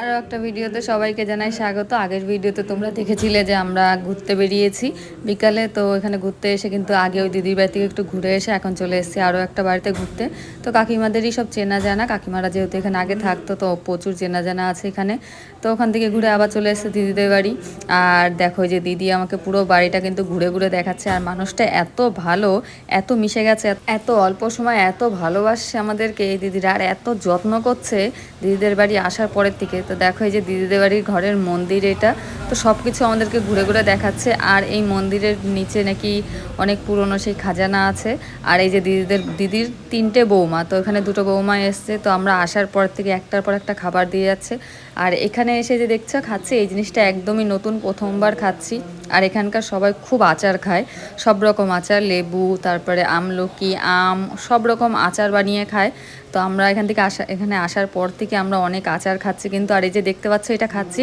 আরও একটা ভিডিওতে সবাইকে জানাই স্বাগত। আগের ভিডিওতে তোমরা দেখেছিলে যে আমরা ঘুরতে বেরিয়েছি বিকালে, তো এখানে ঘুরতে এসে কিন্তু আগে ওই দিদির বাড়ি থেকে একটু ঘুরে এসে এখন চলে এসেছি আরও একটা বাড়িতে ঘুরতে। তো কাকিমাদেরই সব চেনা জানা, কাকিমারা যেহেতু এখানে আগে থাকতো, তো প্রচুর চেনা জানা আছে এখানে। তো ওখান থেকে ঘুরে আবার চলে এসেছে দিদিদের বাড়ি। আর দেখো যে দিদি আমাকে পুরো বাড়িটা কিন্তু ঘুরে ঘুরে দেখাচ্ছে, আর মানুষটা এত ভালো, এত মিশে গেছে, এত অল্প সময় এত ভালোবাসছে আমাদেরকে এই দিদিরা, আর এত যত্ন করছে দিদিদের বাড়ি আসার পরের থেকে। তো দেখো এই যে দিদিদের বাড়ির ঘরের মন্দির এটা। তো সব কিছু আমাদেরকে ঘুরে ঘুরে দেখাচ্ছে। আর এই মন্দিরের নিচে নাকি অনেক পুরনো সেই খাজানা আছে। আর এই যে দিদিদের, দিদির তিনটে বৌমা, তো এখানে দুটো বৌমা এসছে। তো আমরা আসার পর থেকে একটার পর একটা খাবার দিয়ে যাচ্ছে। আর এখানে এসে যে দেখছ, খাচ্ছি, এই জিনিসটা একদমই নতুন, প্রথমবার খাচ্ছি। আর এখানকার সবাই খুব আচার খায়। সব রকম আচার, লেবু, তারপরে আমলকি, আম, সব রকম আচার বানিয়ে খায়। তো আমরা এখান থেকে আসা, এখানে আসার পর থেকে আমরা অনেক আচার খাচ্ছি। কিন্তু আর এই যে দেখতে পাচ্ছ, এটা খাচ্ছি।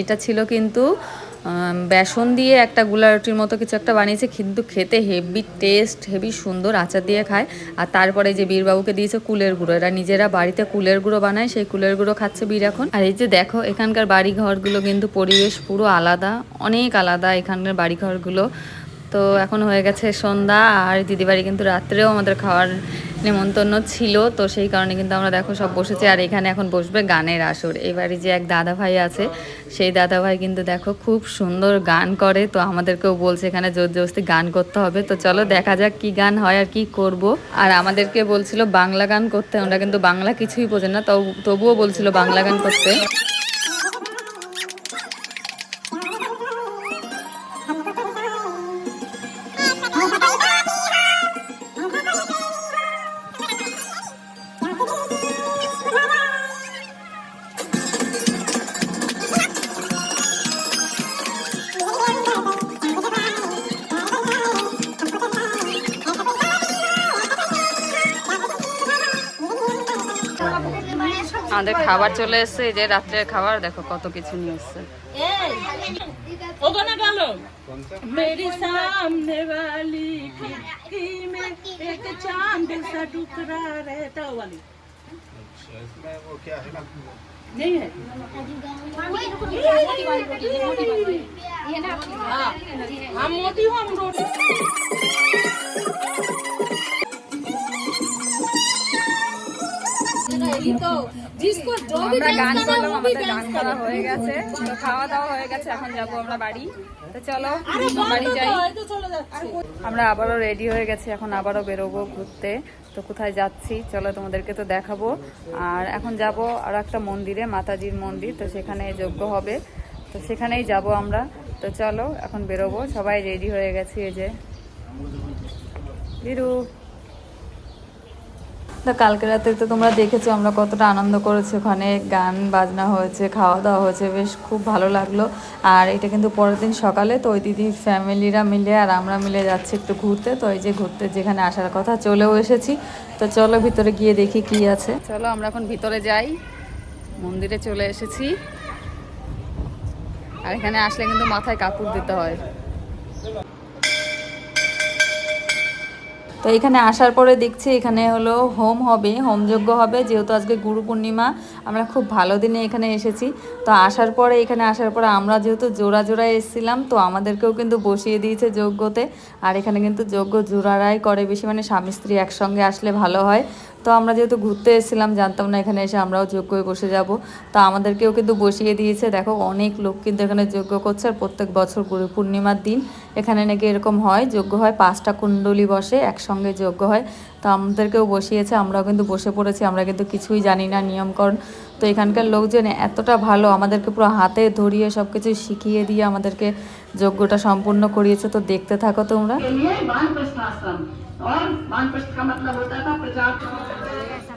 এটা ছিল কিন্তু বেসন দিয়ে একটা গুলা রুটির মতো কিছু একটা বানিয়েছে, কিন্তু খেতে হেভি টেস্ট হেভি সুন্দর আচার দিয়ে খায়। আর তারপরে যে বীরবাবুকে দিয়েছে কুলের গুঁড়ো। এরা নিজেরা বাড়িতে কুলের গুঁড়ো বানায়, সেই কুলের গুঁড়ো খাচ্ছে বীর এখন। আর এই যে দেখো, এখানকার বাড়ি ঘরগুলো কিন্তু পরিবেশ পুরো আলাদা, অনেক আলাদা এখানকার বাড়ি ঘরগুলো তো এখন হয়ে গেছে সন্ধ্যা আর দিদিবাড়ি কিন্তু রাত্রেও আমাদের খাওয়ার নেমন্তন্ন ছিল, তো সেই কারণে কিন্তু আমরা দেখো সব বসেছি আর এখানে এখন বসবে গানের আসর। এবারে যে এক দাদা ভাই আছে, সেই দাদা ভাই কিন্তু দেখো খুব সুন্দর গান করে, তো আমাদেরকেও বলছে এখানে জোর জবস্তি গান করতে হবে। তো চলো দেখা যাক কি গান হয় আর কি করব। আর আমাদেরকে বলছিল বাংলা গান করতে, আমরা কিন্তু বাংলা কিছুই বোঝে না তবু তবুও বলছিল বাংলা গান করতে। আমাদের খাবার চলে এসেছে এই যে রাত্রের খাবার দেখো কত কিছু নিয়ে এসছে ওখানে গেল मेरी सामने আমরা গান গান করা হয়ে গেছে। আমরা আবারও রেডি হয়ে গেছি এখন আবারও বেরোবো ঘুরতে। তো কোথায় যাচ্ছি চলো তোমাদেরকে তো দেখাবো। আর এখন যাব আর একটা মন্দিরে মাতাজির মন্দির তো সেখানে যোগ্য হবে। তো সেখানেই যাব আমরা। তো চলো এখন বেরোবো। সবাই রেডি হয়ে গেছি এই যে। বিরূপ তো কালকে রাতে তো তোমরা দেখেছ, আমরা কতটা আনন্দ করেছি। ওখানে গান বাজনা হয়েছে খাওয়া দাওয়া হয়েছে, বেশ খুব ভালো লাগল। আর এটা কিন্তু পরের দিন সকালে, তো ওই দিদির ফ্যামিলিরা মিলে আর আমরা মিলে যাচ্ছি একটু ঘুরতে। তো এই যে ঘুরতে যেখানে আসার কথা, চলেও এসেছি। তো চলো ভিতরে গিয়ে দেখি কি আছে। চলো, আমরা এখন ভিতরে যাই। মন্দিরে চলে এসেছি। আর এখানে আসলে কিন্তু মাথায় কাপড় দিতে হয়। তো এখানে আসার পরে দেখছি এখানে হলো হোম হবে, হোমযজ্ঞ হবে। যেহেতু আজকে গুরু পূর্ণিমা, আমরা খুব ভালো দিনে এখানে এসেছি। তো আসার পরে, এখানে আসার পরে আমরা যেহেতু জোড়া জোড়া এসেছিলাম, তো আমাদেরকেও কিন্তু বসিয়ে দিয়েছে যজ্ঞতে। আর এখানে কিন্তু যজ্ঞ জোড়ারাই করে বেশি মানে স্বামী স্ত্রী একসঙ্গে আসলে ভালো হয়। তো আমরা যেহেতু ঘুরতে এসেছিলাম, জানতাম না এখানে এসে আমরাও যোগ্য হয়ে বসে যাব। তো আমাদেরকেও কিন্তু বসিয়ে দিয়েছে। দেখো, অনেক লোক কিন্তু এখানে যোগ্য করছে আর প্রত্যেক বছর গুরু পূর্ণিমার দিন এখানে নাকি এরকম হয়, যোগ্য হয় পাঁচটা কুণ্ডলি বসে, একসঙ্গে যোগ্য হয়। তো আমাদেরকেও বসিয়েছে, আমরাও কিন্তু বসে পড়েছি, আমরা কিন্তু কিছুই জানি না নিয়মকরণ। তো এখানকার লোকজন এতটা ভালো, আমাদেরকে পুরো হাতে ধরিয়ে সব কিছু শিখিয়ে দিয়ে আমাদেরকে যজ্ঞটা সম্পূর্ণ করিয়েছে। তো দেখতে থাকো তোমরা।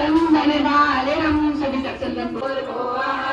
चंदन दालिनम सभी तक बोल को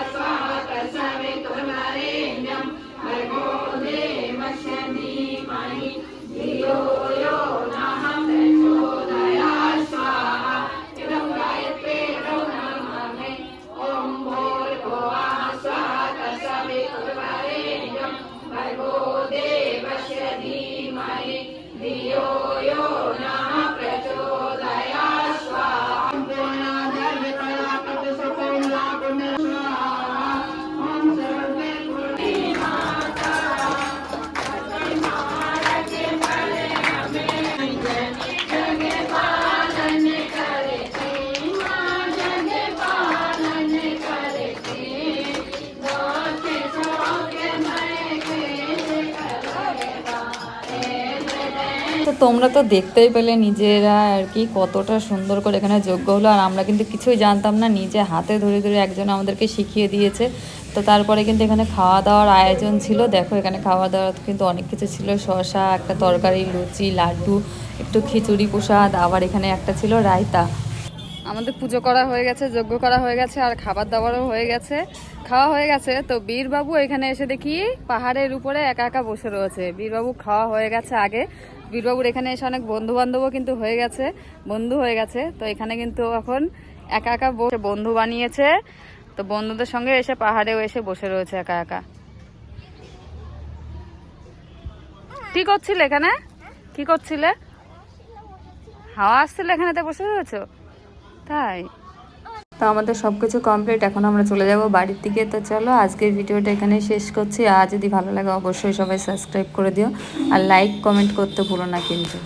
তো তোমরা তো দেখতেই পেলে নিজেরা আর কি, কতটা সুন্দর করে এখানে যোগ্য হলো। আর আমরা কিন্তু কিছুই জানতাম না, নিজে হাতে ধরে ধরে একজন আমাদেরকে শিখিয়ে দিয়েছে। তো তারপরে কিন্তু এখানে খাওয়া দাওয়ার আয়োজন ছিল। দেখো, এখানে খাওয়া দাওয়ার কিন্তু অনেক কিছু ছিল। শসা, একটা তরকারি, লুচি, লাড্ডু, একটু খিচুড়ি প্রসাদ, আবার এখানে একটা ছিল রায়তা। আমাদের পুজো করা হয়ে গেছে যজ্ঞ করা হয়ে গেছে, আর খাবার দাবারও হয়ে গেছে। খাওয়া হয়ে গেছে। তো বীরবাবু এখানে এসে দেখি পাহাড়ের উপরে একা একা বসে রয়েছে। বীরবাবু খাওয়া হয়ে গেছে আগে। বীরবাবুর এখানে এসে অনেক বন্ধু বান্ধবও কিন্তু হয়ে গেছে, বন্ধু হয়ে গেছে। তো এখানে কিন্তু এখন একা একা বসে বন্ধু বানিয়েছে। তো বন্ধুদের সঙ্গে এসে পাহাড়েও এসে বসে রয়েছে একা একা। কি করছিলে এখানে? কি করছিলে? হাওয়া আসছিল এখানেতে বসে রয়েছো? তাই? তো আমাদের সব কিছু কমপ্লিট এখন আমরা চলে যাব বাড়ির দিকে। তো চলো, আজকের ভিডিওটা এখানে শেষ করছি। আর যদি ভালো লাগে, অবশ্যই সবাই সাবস্ক্রাইব করে দিও। আর লাইক কমেন্ট করতে ভুলো না কিন্তু।